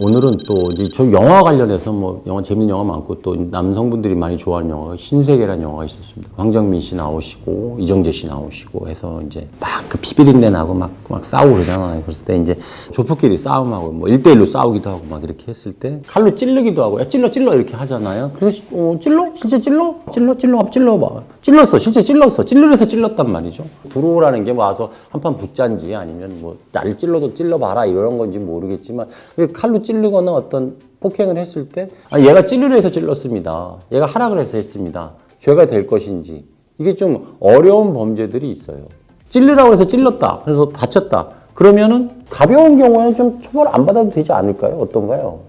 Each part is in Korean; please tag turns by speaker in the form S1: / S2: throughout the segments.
S1: 오늘은 또 이제 저 영화 관련해서 뭐 영화 재밌는 영화 많고 또 남성분들이 많이 좋아하는 영화가 신세계라는 영화가 있었습니다. 황정민 씨 나오시고 이정재 씨 나오시고 해서 이제 막그 비비린내 나고 막, 막 싸우고 그러잖아요. 그랬을 때 이제 조폭끼리 싸움하고 뭐 1대1로 싸우기도 하고 막 이렇게 했을 때 칼로 찌르기도 하고 야 찔러 찔러 이렇게 하잖아요. 그래서 어, 찔러? 진짜 찔러? 찔러 찔러 한번 찔러 봐. 찔렀어. 진짜 찔렀어. 찔러서 찔렀단 말이죠. 들어오라는 게뭐 와서 한 판 붙잔지 아니면 뭐 나를 찔러도 찔러봐라 이런 건지 모르겠지만 그 칼로 찌르거나 어떤 폭행을 했을 때 아, 얘가 찌르려 해서 찔렀습니다. 얘가 하락을 해서 했습니다. 죄가 될 것인지 이게 좀 어려운 범죄들이 있어요. 찔르라고 해서 찔렀다. 그래서 다쳤다. 그러면은 가벼운 경우에는 좀 처벌 안 받아도 되지 않을까요? 어떤가요?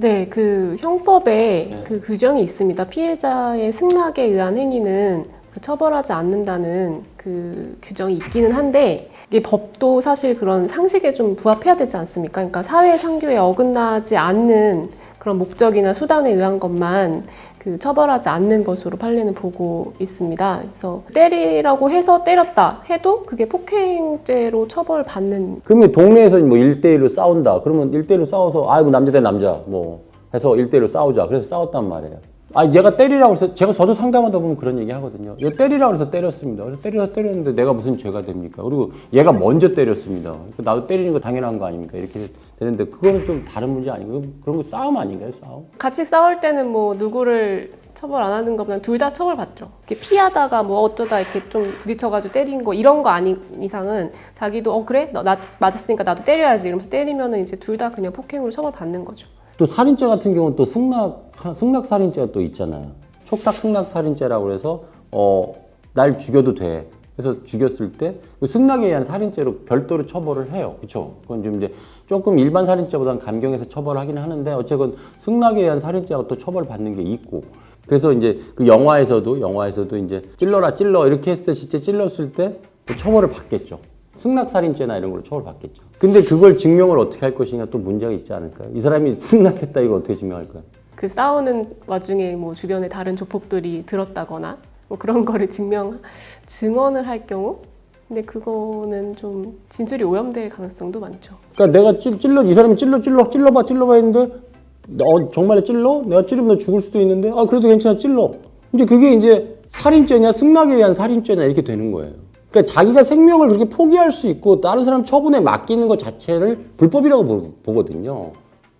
S2: 네, 그 형법에 그 규정이 있습니다. 피해자의 승낙에 의한 행위는 그 처벌하지 않는다는 그 규정이 있기는 한데 이게 법도 사실 그런 상식에 좀 부합해야 되지 않습니까? 그러니까 사회 상규에 어긋나지 않는 그런 목적이나 수단에 의한 것만 그 처벌하지 않는 것으로 판례는 보고 있습니다. 그래서 때리라고 해서 때렸다 해도 그게 폭행죄로 처벌받는
S1: 그러면 동네에서 뭐 1대1로 싸운다. 그러면 1대1로 싸워서 아이고 남자 대 남자 뭐 해서 1대1로 싸우자. 그래서 싸웠단 말이에요. 아 얘가 때리라고 해서 제가 저도 상담하다 보면 그런 얘기 하거든요. 얘 때리라고 해서 때렸습니다. 그래서 때려서 때렸는데 내가 무슨 죄가 됩니까? 그리고 얘가 먼저 때렸습니다. 그러니까 나도 때리는 거 당연한 거 아닙니까? 이렇게 되는데 그거는 좀 다른 문제 아닌가요? 그런 거 싸움 아닌가요? 싸움?
S2: 같이 싸울 때는 뭐 누구를 처벌 안 하는 것보다 둘다 처벌 받죠. 이렇게 피하다가 뭐 어쩌다 이렇게 좀 부딪혀가지고 때린 거 이런 거 아닌 이상은 자기도 어 그래 너, 나 맞았으니까 나도 때려야지 이러면서 때리면은 이제 둘 다 그냥 폭행으로 처벌 받는 거죠.
S1: 또 살인죄 같은 경우는 또 승낙 승낙 살인죄가 또 있잖아요. 촉탁 승낙 살인죄라고 해서 어 날 죽여도 돼. 그래서 죽였을 때그 승낙에 의한 살인죄로 별도로 처벌을 해요. 그렇죠? 그건 좀 이제 조금 일반 살인죄보다는 감경해서 처벌하긴 하는데 어쨌건 승낙에 의한 살인죄가 또 처벌받는 게 있고 그래서 이제 그 영화에서도 영화에서도 이제 찔러라 찔러 이렇게 했을 때 진짜 찔렀을 때또 처벌을 받겠죠. 승낙살인죄나 이런 걸로 처벌받겠죠. 근데 그걸 증명을 어떻게 할 것이냐 또 문제가 있지 않을까요? 이 사람이 승낙했다 이거 어떻게 증명할까요?
S2: 그 싸우는 와중에 뭐 주변에 다른 조폭들이 들었다거나 뭐 그런 거를 증명 증언을 할 경우 근데 그거는 좀 진술이 오염될 가능성도 많죠.
S1: 그러니까 내가 찔, 찔러 이 사람이 찔러 찔러 찔러봐 찔러봐 했는데 어 정말 찔러? 내가 찌르면 너 죽을 수도 있는데 아 그래도 괜찮아 찔러. 근데 그게 이제 살인죄냐 승낙에 의한 살인죄냐 이렇게 되는 거예요. 그러니까 자기가 생명을 그렇게 포기할 수 있고 다른 사람 처분에 맡기는 것 자체를 불법이라고 보- 보거든요.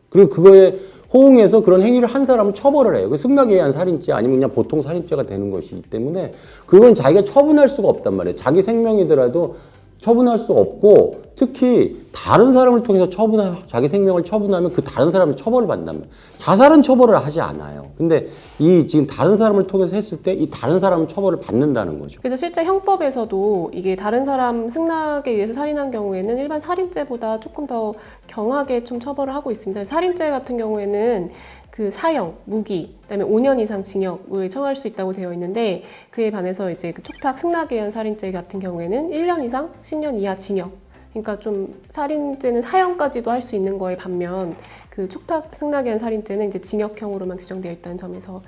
S1: 그리고 그거에 호응해서 그런 행위를 한 사람은 처벌을 해요. 그 승낙에 의한 살인죄 아니면 그냥 보통 살인죄가 되는 것이기 때문에 그건 자기가 처분할 수가 없단 말이에요. 자기 생명이더라도 처분할 수 없고 특히 다른 사람을 통해서 처분하 자기 생명을 처분하면 그 다른 사람은 처벌을 말이에요. 자살은 처벌을 하지 않아요. 근데 이 지금 다른 사람을 통해서 했을 때 이 다른 사람은 처벌을 받는다는 거죠.
S2: 그래서 실제 형법에서도 이게 다른 사람 승낙에 의해서 살인한 경우에는 일반 살인죄보다 조금 더 경하게 좀 처벌을 하고 있습니다. 살인죄 같은 경우에는 그 사형, 무기, 그다음에 5년 이상 징역을 처할 수 있다고 되어 있는데 그에 반해서 이제 그 촉탁 승낙에 의한 살인죄 같은 경우에는 1년 이상 10년 이하 징역. 그러니까 좀 살인죄는 사형까지도 할 수 있는 거에 반면 그 촉탁 승낙에 의한 살인죄는 이제 징역형으로만 규정되어 있다는 점에서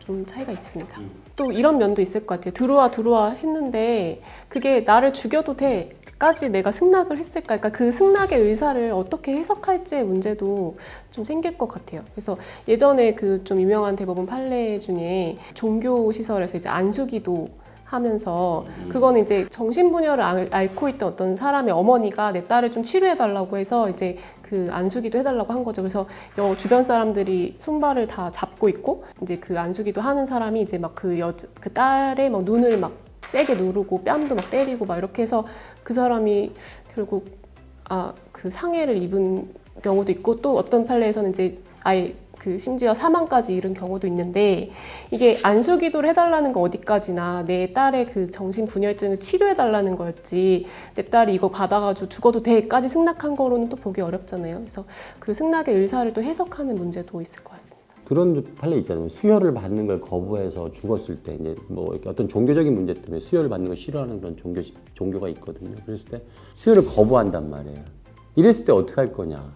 S2: 좀 차이가 있습니다. 또 이런 면도 있을 것 같아요. 들어와 들어와 했는데 그게 나를 죽여도 돼 까지 내가 승낙을 했을까? 그러니까 그 승낙의 의사를 어떻게 해석할지의 문제도 좀 생길 것 같아요. 그래서 예전에 그 좀 유명한 대법원 판례 중에 종교 시설에서 이제 안수기도 하면서 그거는 이제 정신분열을 알- 앓고 있던 어떤 사람의 어머니가 내 딸을 좀 치료해 달라고 해서 이제 그 안수기도 해달라고 한 거죠. 그래서 여 주변 사람들이 손발을 다 잡고 있고 이제 그 안수기도 하는 사람이 이제 막 그 여 그 딸의 막 눈을 막 세게 누르고 뺨도 막 때리고 막 이렇게 해서 그 사람이 결국 아 그 상해를 입은 경우도 있고 또 어떤 판례에서는 이제 아예 그 심지어 사망까지 이른 경우도 있는데 이게 안수 기도를 해달라는 거 어디까지나 내 딸의 그 정신 분열증을 치료해달라는 거였지 내 딸이 이거 받아가지고 죽어도 돼까지 승낙한 거로는 또 보기 어렵잖아요. 그래서 그 승낙의 의사를 또 해석하는 문제도 있을 것 같습니다.
S1: 그런 판례 있잖아요. 수혈을 받는 걸 거부해서 죽었을 때 이제 뭐 어떤 종교적인 문제 때문에 수혈을 받는 걸 싫어하는 그런 종교 종교가 있거든요. 그랬을 때 수혈을 거부한단 말이에요. 이랬을 때 어떻게 할 거냐?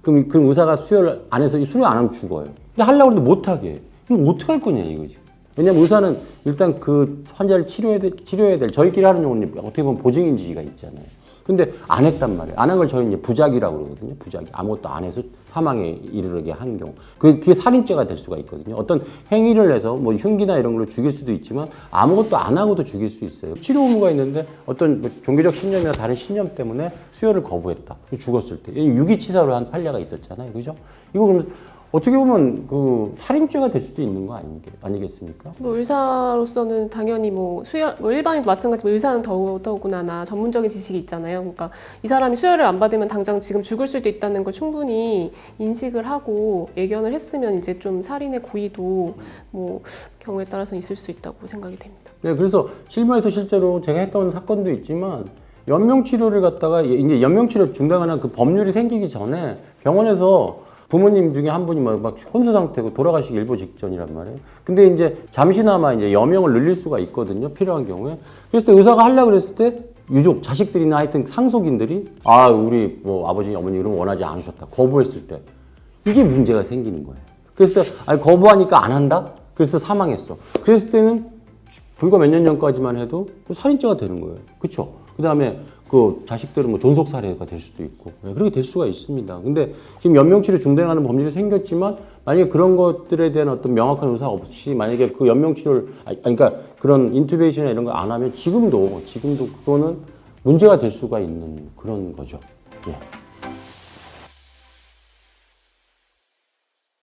S1: 그럼 그럼 의사가 수혈을 안 해서 수혈 안 하면 죽어요. 근데 하려고 하는데 못 하게. 해. 그럼 어떻게 할 거냐 이거지. 왜냐면 의사는 일단 그 환자를 치료해야 될, 치료해야 될 저희끼리 하는 용어는 어떻게 보면 보증인지가 있잖아요. 근데 안 했단 말이에요. 안 한 걸 저희 이제 부작이라고 그러거든요. 부작이. 아무것도 안 해서 사망에 이르게 한 경우. 그- 그게 살인죄가 될 수가 있거든요. 어떤 행위를 해서 뭐 흉기나 이런 걸로 죽일 수도 있지만 아무것도 안 하고도 죽일 수 있어요. 치료 의무가 있는데 어떤 뭐 종교적 신념이나 다른 신념 때문에 수혈을 거부했다. 죽었을 때. 유기치사로 한 판례가 있었잖아요. 그죠? 이거 그러면 어떻게 보면 그 살인죄가 될 수도 있는 거 아니, 아니겠습니까?
S2: 뭐 의사로서는 당연히 뭐 수혈, 뭐 일반인도 마찬가지지만 의사는 더욱 더구나 전문적인 지식이 있잖아요. 그러니까 이 사람이 수혈을 안 받으면 당장 지금 죽을 수도 있다는 걸 충분히 인식을 하고 예견을 했으면 이제 좀 살인의 고의도 뭐 경우에 따라서 있을 수 있다고 생각이 됩니다.
S1: 네, 그래서 실무에서 실제로 제가 했던 사건도 있지만 연명 치료를 갖다가 이제 연명 치료 중단하는 그 법률이 생기기 전에 병원에서 부모님 중에 한 분이 막, 막 혼수 상태고 돌아가시기 일보 직전이란 말이에요. 근데 이제 잠시나마 이제 여명을 늘릴 수가 있거든요. 필요한 경우에. 그래서 의사가 하려고 그랬을 때 유족, 자식들이나 하여튼 상속인들이 아, 우리 뭐 아버지, 어머니 이런 거 원하지 않으셨다. 거부했을 때 이게 문제가 생기는 거예요. 그래서 아니, 거부하니까 안 한다? 그래서 사망했어. 그랬을 때는 불과 몇 년 전까지만 해도 또 살인죄가 되는 거예요. 그렇죠? 그다음에 그 자식들은 뭐 존속 살해가 될 수도 있고 네, 그렇게 될 수가 있습니다. 근데 지금 연명치료 중단하는 법률이 생겼지만 만약에 그런 것들에 대한 어떤 명확한 의사 없이 만약에 그 연명치료를 아니 그러니까 그런 인투베이션이나 이런 거안 하면 지금도 지금도 그거는 문제가 될 수가 있는 그런 거죠. 예.